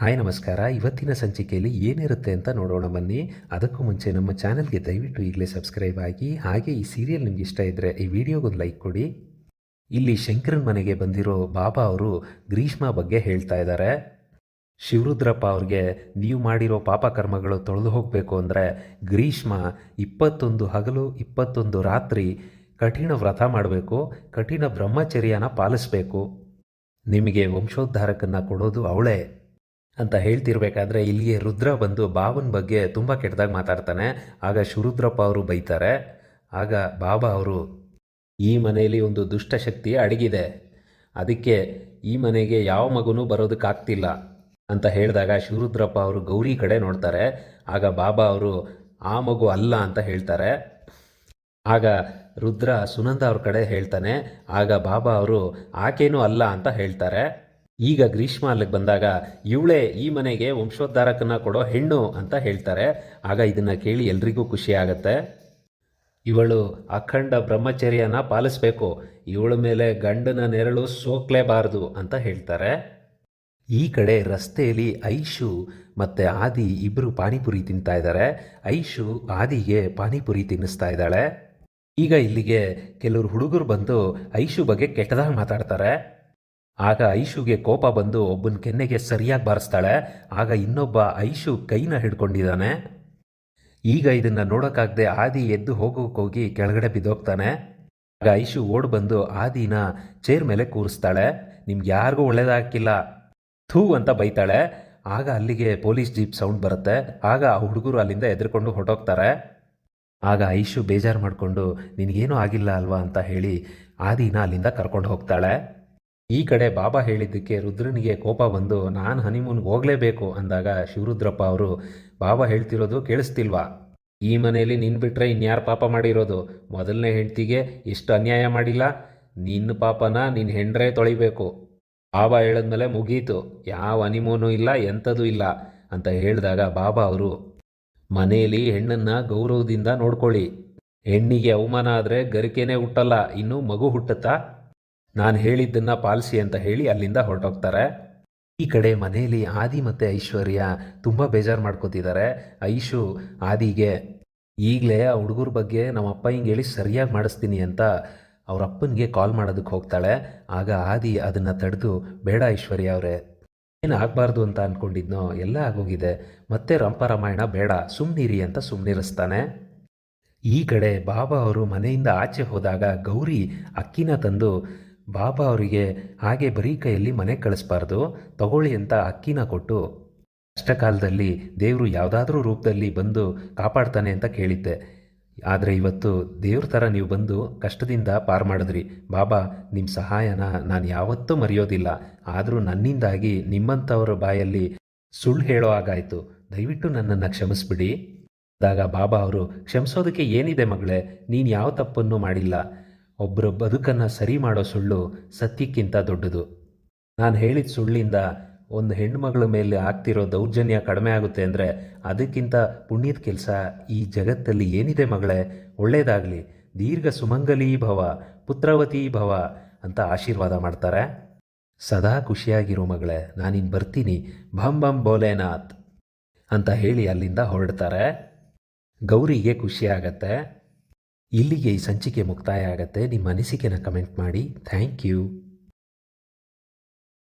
Hi ನಮಸ್ಕಾರ. ಇವತ್ತಿನ ಸಂಚಿಕೆಯಲ್ಲಿ ಏನಿರುತ್ತೆ ಅಂತ ನೋಡೋಣ ಬನ್ನಿ. ಅದಕ್ಕೂ ಮುಂಚೆ ನಮ್ಮ ಚಾನಲ್ಗೆ ದಯವಿಟ್ಟು ಈಗಲೇ ಸಬ್ಸ್ಕ್ರೈಬ್ ಆಗಿ, ಹಾಗೆ ಈ ಸೀರಿಯಲ್ ನಿಮ್ಗೆ ಇಷ್ಟ ಇದ್ದರೆ ಈ ವಿಡಿಯೋಗೊಂದು ಲೈಕ್ ಕೊಡಿ. ಇಲ್ಲಿ ಶಂಕರನ್ ಮನೆಗೆ ಬಂದಿರೋ ಬಾಬಾ ಅವರು ಗ್ರೀಷ್ಮ ಬಗ್ಗೆ ಹೇಳ್ತಾ ಇದ್ದಾರೆ ಶಿವರುದ್ರಪ್ಪ ಅವ್ರಿಗೆ ನೀವು ಮಾಡಿರೋ ಪಾಪ ಕರ್ಮಗಳು ತೊಳೆದು ಹೋಗಬೇಕು ಅಂದರೆ ಗ್ರೀಷ್ಮ ಇಪ್ಪತ್ತೊಂದು ಹಗಲು, ಇಪ್ಪತ್ತೊಂದು ರಾತ್ರಿ ಕಠಿಣ ವ್ರತ ಮಾಡಬೇಕು, ಕಠಿಣ ಬ್ರಹ್ಮಚರ್ಯನ ಪಾಲಿಸಬೇಕು. ನಿಮಗೆ ವಂಶೋದ್ಧಾರಕನ್ನು ಕೊಡೋದು ಅವಳೇ. ಅಂತ ಹೇಳ್ತಿರ್ಬೇಕಾದ್ರೆ ಇಲ್ಲಿಗೆ ರುದ್ರ ಬಂದು ಬಾಬನ ಬಗ್ಗೆ ತುಂಬ ಕೆಟ್ಟದಾಗಿ ಮಾತಾಡ್ತಾನೆ. ಆಗ ಶಿರುದ್ರಪ್ಪ ಅವರು ಬೈತಾರೆ. ಆಗ ಬಾಬಾ ಅವರು, ಈ ಮನೆಯಲ್ಲಿ ಒಂದು ದುಷ್ಟಶಕ್ತಿ ಅಡಗಿದೆ. ಅದಕ್ಕೆ ಈ ಮನೆಗೆ ಯಾವ ಮಗುನೂ ಬರೋದಕ್ಕಾಗ್ತಿಲ್ಲ ಅಂತ ಹೇಳಿದಾಗ ಶಿವರುದ್ರಪ್ಪ ಅವರು ಗೌರಿ ಕಡೆ ನೋಡ್ತಾರೆ. ಆಗ ಬಾಬಾ ಅವರು, ಆ ಮಗು ಅಲ್ಲ ಅಂತ ಹೇಳ್ತಾರೆ. ಆಗ ರುದ್ರ ಸುನಂದ ಅವ್ರ ಕಡೆ ಹೇಳ್ತಾನೆ. ಆಗ ಬಾಬಾ ಅವರು, ಆಕೇನೂ ಅಲ್ಲ ಅಂತ ಹೇಳ್ತಾರೆ. ಈಗ ಗ್ರೀಷ್ಮ ಅಲ್ಲಿಗೆ ಬಂದಾಗ ಇವಳೇ ಈ ಮನೆಗೆ ವಂಶೋದ್ಧಾರಕನ ಕೊಡೋ ಹೆಣ್ಣು ಅಂತ ಹೇಳ್ತಾರೆ. ಆಗ ಇದನ್ನು ಕೇಳಿ ಎಲ್ರಿಗೂ ಖುಷಿ ಆಗತ್ತೆ. ಇವಳು ಅಖಂಡ ಬ್ರಹ್ಮಚರ್ಯನ ಪಾಲಿಸ್ಬೇಕು. ಇವಳ ಮೇಲೆ ಗಂಡನ ನೆರಳು ಸೋಕ್ಲೇಬಾರದು ಅಂತ ಹೇಳ್ತಾರೆ. ಈ ಕಡೆ ರಸ್ತೆಯಲ್ಲಿ ಐಶು ಮತ್ತು ಆದಿ ಇಬ್ಬರು ಪಾನಿಪುರಿ ತಿಂತಾ ಇದ್ದಾರೆ ಐಶು ಆದಿಗೆ ಪಾನಿಪುರಿ ತಿನ್ನಿಸ್ತಾ ಇದ್ದಾಳೆ. ಈಗ ಇಲ್ಲಿಗೆ ಕೆಲವರು ಹುಡುಗರು ಬಂದು ಐಶು ಬಗ್ಗೆ ಕೆಟ್ಟದಾಗಿ ಮಾತಾಡ್ತಾರೆ. ಆಗ ಐಶುಗೆ ಕೋಪ ಬಂದು ಒಬ್ಬನ ಕೆನ್ನೆಗೆ ಸರಿಯಾಗಿ ಬಾರಿಸ್ತಾಳೆ. ಆಗ ಇನ್ನೊಬ್ಬ ಐಶು ಕೈನ ಹಿಡ್ಕೊಂಡಿದ್ದಾನೆ. ಈಗ ಇದನ್ನು ನೋಡೋಕ್ಕಾಗದೆ ಆದಿ ಎದ್ದು ಹೋಗೋಕ್ಕೋಗಿ ಕೆಳಗಡೆ ಬಿದ್ದೋಗ್ತಾನೆ. ಆಗ ಐಶು ಓಡ್ ಬಂದು ಆದಿನ ಚೇರ್ ಮೇಲೆ ಕೂರಿಸ್ತಾಳೆ. ನಿಮ್ಗೆ ಯಾರಿಗೂ ಒಳ್ಳೇದಾಗಿಲ್ಲ ಥೂ ಅಂತ ಬೈತಾಳೆ. ಆಗ ಅಲ್ಲಿಗೆ ಪೊಲೀಸ್ ಜೀಪ್ ಸೌಂಡ್ ಬರುತ್ತೆ. ಆಗ ಆ ಹುಡುಗರು ಅಲ್ಲಿಂದ ಎದ್ರುಕೊಂಡು ಹೊರಟೋಗ್ತಾರೆ. ಆಗ ಐಶು ಬೇಜಾರು ಮಾಡಿಕೊಂಡು, ನಿನಗೇನೂ ಆಗಿಲ್ಲ ಅಲ್ವಾ? ಅಂತ ಹೇಳಿ ಆದಿನ ಅಲ್ಲಿಂದ ಕರ್ಕೊಂಡು ಹೋಗ್ತಾಳೆ. ಈ ಕಡೆ ಬಾಬಾ ಹೇಳಿದ್ದಕ್ಕೆ ರುದ್ರನಿಗೆ ಕೋಪ ಬಂದು, ನಾನು ಹನಿಮೂನ್ಗೆ ಹೋಗಲೇಬೇಕು ಅಂದಾಗ ಶಿವರುದ್ರಪ್ಪ ಅವರು, ಬಾಬಾ ಹೇಳ್ತಿರೋದು ಕೇಳಿಸ್ತಿಲ್ವಾ? ಈ ಮನೆಯಲ್ಲಿ ನಿನ್ನ ಬಿಟ್ಟರೆ ಇನ್ಯಾರು ಪಾಪ ಮಾಡಿರೋದು? ಮೊದಲನೇ ಹೆಂಡ್ತಿಗೆ ಎಷ್ಟು ಅನ್ಯಾಯ ಮಾಡಿಲ್ಲ? ನಿನ್ನ ಪಾಪನ ನಿನ್ನ ಹೆಂಡ್ರೇ ತೊಳಿಬೇಕು. ಬಾಬಾ ಹೇಳಿದ್ಮೇಲೆ ಮುಗೀತು. ಯಾವ ಹನಿಮೂನು ಇಲ್ಲ ಎಂಥದೂ ಇಲ್ಲ ಅಂತ ಹೇಳಿದಾಗ ಬಾಬಾ ಅವರು, ಮನೆಯಲ್ಲಿ ಹೆಣ್ಣನ್ನು ಗೌರವದಿಂದ ನೋಡ್ಕೊಳ್ಳಿ. ಹೆಣ್ಣಿಗೆ ಅವಮಾನ ಆದರೆ ಗರಿಕೆನೇ ಹುಟ್ಟಲ್ಲ. ಇನ್ನು ಮಗು ಹುಟ್ಟುತ್ತಾ? ನಾನು ಹೇಳಿದ್ದನ್ನು ಪಾಲಿಸಿ ಅಂತ ಹೇಳಿ ಅಲ್ಲಿಂದ ಹೊರಟೋಗ್ತಾರೆ. ಈ ಕಡೆ ಮನೆಯಲ್ಲಿ ಆದಿ ಮತ್ತು ಐಶ್ವರ್ಯ ತುಂಬ ಬೇಜಾರು ಮಾಡ್ಕೋತಿದ್ದಾರೆ ಐಶು, ಆದಿಗೆ, ಈಗಲೇ ಆ ಹುಡುಗರ ಬಗ್ಗೆ ನಮ್ಮ ಅಪ್ಪ ಹಿಂಗೆ ಹೇಳಿ ಸರಿಯಾಗಿ ಮಾಡಿಸ್ತೀನಿ ಅಂತ ಅವ್ರ ಅಪ್ಪನಿಗೆ ಕಾಲ್ ಮಾಡೋದಕ್ಕೆ ಹೋಗ್ತಾಳೆ. ಆಗ ಆದಿ ಅದನ್ನು ತಡೆದು, ಬೇಡ ಐಶ್ವರ್ಯ ಅವರೇ, ಏನು ಆಗಬಾರ್ದು ಅಂತ ಅಂದ್ಕೊಂಡಿದ್ನೋ ಎಲ್ಲ ಆಗೋಗಿದೆ. ಮತ್ತೆ ರಂಪ ರಾಮಾಯಣ ಬೇಡ ಸುಮ್ಮನಿರಿ ಅಂತ ಸುಮ್ಮನಿರಿಸ್ತಾನೆ ಈ ಕಡೆ ಬಾಬಾ ಅವರು ಮನೆಯಿಂದ ಆಚೆ ಹೋದಾಗ ಗೌರಿ ಅಕ್ಕಿನ ತಂದು ಬಾಬಾ ಅವರಿಗೆ ಹಾಗೆ ಬರೀ ಕೈಯಲ್ಲಿ ಮನೆ ಕಳಿಸ್ಬಾರ್ದು, ತಗೊಳ್ಳಿ ಅಂತ ಅಕ್ಕಿನ ಕೊಟ್ಟು, ಕಷ್ಟಕಾಲದಲ್ಲಿ ದೇವರು ಯಾವುದಾದ್ರೂ ರೂಪದಲ್ಲಿ ಬಂದು ಕಾಪಾಡ್ತಾನೆ ಅಂತ ಕೇಳಿದ್ದೆ. ಆದರೆ ಇವತ್ತು ದೇವ್ರ ಥರ ನೀವು ಬಂದು ಕಷ್ಟದಿಂದ ಪಾರು ಮಾಡಿದ್ರಿ. ಬಾಬಾ ನಿಮ್ಮ ಸಹಾಯನ ನಾನು ಯಾವತ್ತೂ ಮರೆಯೋದಿಲ್ಲ. ಆದರೂ ನನ್ನಿಂದಾಗಿ ನಿಮ್ಮಂಥವ್ರ ಬಾಯಲ್ಲಿ ಸುಳ್ಳು ಹೇಳೋ ಹಾಗಾಯಿತು. ದಯವಿಟ್ಟು ನನ್ನನ್ನು ಕ್ಷಮಿಸ್ಬಿಡಿ. ಆದಾಗ ಬಾಬಾ ಅವರು, ಕ್ಷಮಿಸೋದಕ್ಕೆ ಏನಿದೆ ಮಗಳೇ? ನೀನು ಯಾವ ತಪ್ಪನ್ನು ಮಾಡಿಲ್ಲ. ಒಬ್ಬರ ಬದುಕನ್ನು ಸರಿ ಮಾಡೋ ಸುಳ್ಳು ಸತ್ಯಕ್ಕಿಂತ ದೊಡ್ಡದು. ನಾನು ಹೇಳಿದ ಸುಳ್ಳಿಂದ ಒಂದು ಹೆಣ್ಮಗಳ ಮೇಲೆ ಆಗ್ತಿರೋ ದೌರ್ಜನ್ಯ ಕಡಿಮೆ ಆಗುತ್ತೆ ಅಂದರೆ ಅದಕ್ಕಿಂತ ಪುಣ್ಯದ ಕೆಲಸ ಈ ಜಗತ್ತಲ್ಲಿ ಏನಿದೆ ಮಗಳೇ? ಒಳ್ಳೆಯದಾಗಲಿ ದೀರ್ಘ ಸುಮಂಗಲೀ ಭವ, ಪುತ್ರವತಿ ಭವ ಅಂತ ಆಶೀರ್ವಾದ ಮಾಡ್ತಾರೆ. ಸದಾ ಖುಷಿಯಾಗಿರೋ ಮಗಳೇ. ನಾನಿನ್ನು ಬರ್ತೀನಿ. ಭಂ ಭಂ ಭೋಲೆನಾಥ್ ಅಂತ ಹೇಳಿ ಅಲ್ಲಿಂದ ಹೊರಡ್ತಾರೆ. ಗೌರಿಗೆ ಖುಷಿ ಆಗತ್ತೆ. ಇಲ್ಲಿಗೆ ಈ ಸಂಚಿಕೆ ಮುಕ್ತಾಯ ಆಗತ್ತೆ. ನಿಮ್ಮ ಅನಿಸಿಕೆನ ಕಮೆಂಟ್ ಮಾಡಿ. Thank you